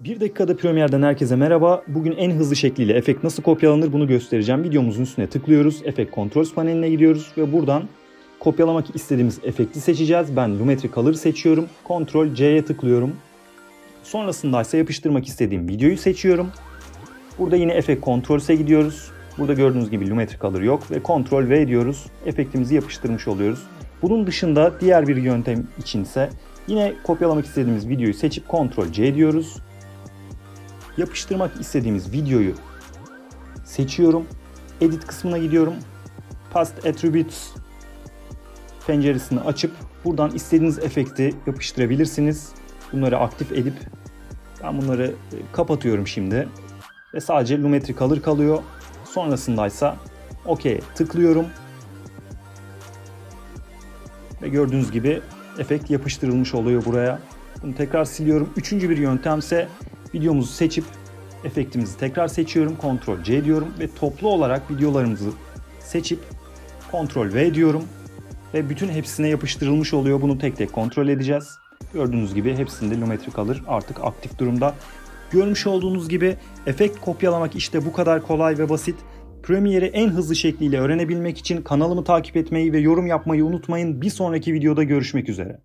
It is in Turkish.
Bir dakikada Premiere'den herkese merhaba. Bugün en hızlı şekliyle efekt nasıl kopyalanır bunu göstereceğim. Videomuzun üstüne tıklıyoruz. Efekt Controls paneline gidiyoruz ve buradan kopyalamak istediğimiz efekti seçeceğiz. Ben Lumetri Color seçiyorum. Ctrl C'ye tıklıyorum. Sonrasında ise yapıştırmak istediğim videoyu seçiyorum. Burada yine Efekt Controls'e gidiyoruz. Burada gördüğünüz gibi Lumetri Color yok ve Ctrl V diyoruz. Efektimizi yapıştırmış oluyoruz. Bunun dışında diğer bir yöntem içinse yine kopyalamak istediğimiz videoyu seçip Ctrl C diyoruz yapıştırmak istediğimiz videoyu seçiyorum. Edit kısmına gidiyorum. Past Attributes penceresini açıp buradan istediğiniz efekti yapıştırabilirsiniz. Bunları aktif edip ben bunları e, kapatıyorum şimdi. Ve sadece Lumetri kalır kalıyor. Sonrasındaysa OK tıklıyorum. Ve gördüğünüz gibi efekt yapıştırılmış oluyor buraya. Bunu tekrar siliyorum. Üçüncü bir yöntemse videomuzu seçip efektimizi tekrar seçiyorum. Ctrl C diyorum ve toplu olarak videolarımızı seçip Ctrl V diyorum. Ve bütün hepsine yapıştırılmış oluyor. Bunu tek tek kontrol edeceğiz. Gördüğünüz gibi hepsinde Lumetri kalır artık aktif durumda. Görmüş olduğunuz gibi efekt kopyalamak işte bu kadar kolay ve basit. Premiere'i en hızlı şekliyle öğrenebilmek için kanalımı takip etmeyi ve yorum yapmayı unutmayın. Bir sonraki videoda görüşmek üzere.